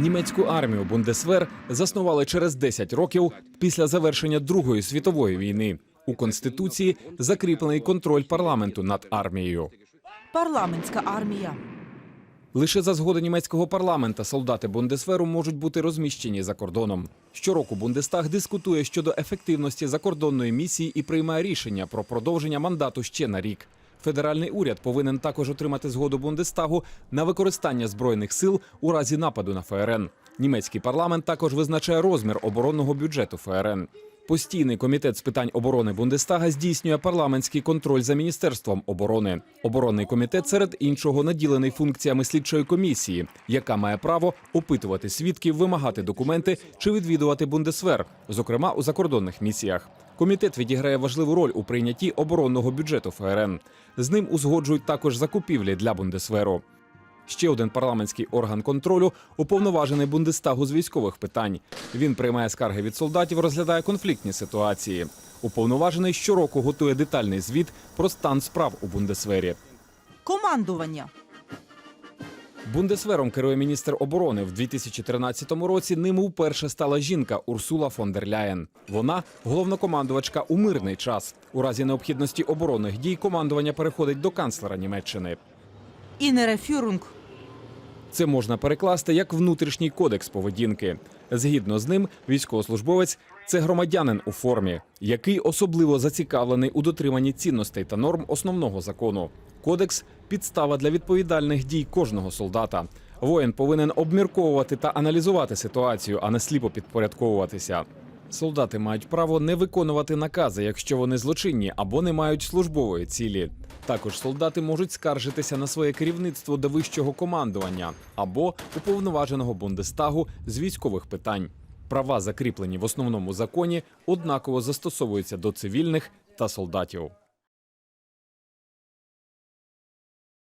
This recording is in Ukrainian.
Німецьку армію Бундесвер заснували через 10 років після завершення Другої світової війни. У конституції закріплений контроль парламенту над армією. Парламентська армія. Лише за згоди німецького парламента солдати Бундесверу можуть бути розміщені за кордоном. Щороку Бундестаг дискутує щодо ефективності закордонної місії і приймає рішення про продовження мандату ще на рік. Федеральний уряд повинен також отримати згоду Бундестагу на використання збройних сил у разі нападу на ФРН. Німецький парламент також визначає розмір оборонного бюджету ФРН. Постійний комітет з питань оборони Бундестага здійснює парламентський контроль за міністерством оборони. Оборонний комітет серед іншого наділений функціями слідчої комісії, яка має право опитувати свідків, вимагати документи чи відвідувати Бундесвер, зокрема у закордонних місіях. Комітет відіграє важливу роль у прийнятті оборонного бюджету ФРН. З ним узгоджують також закупівлі для Бундесверу. Ще один парламентський орган контролю уповноважений Бундестагу з військових питань. Він приймає скарги від солдатів, розглядає конфліктні ситуації. Уповноважений щороку готує детальний звіт про стан справ у Бундесвері. Командування. Бундесвером керує міністр оборони. В 2013 році ним вперше стала жінка Урсула фон дер Ляєн. Вона головнокомандувачка у мирний час. У разі необхідності оборонних дій командування переходить до канцлера Німеччини. Інере Фюрунг. Це можна перекласти як внутрішній кодекс поведінки. Згідно з ним, військовослужбовець це громадянин у формі, який особливо зацікавлений у дотриманні цінностей та норм основного закону. Кодекс підстава для відповідальних дій кожного солдата. Воїн повинен обмірковувати та аналізувати ситуацію, а не сліпо підпорядковуватися. Солдати мають право не виконувати накази, якщо вони злочинні або не мають службової цілі. Також солдати можуть скаржитися на своє керівництво до вищого командування або уповноваженого Бундестагу з військових питань. Права, закріплені в основному законі, однаково застосовуються до цивільних та солдатів.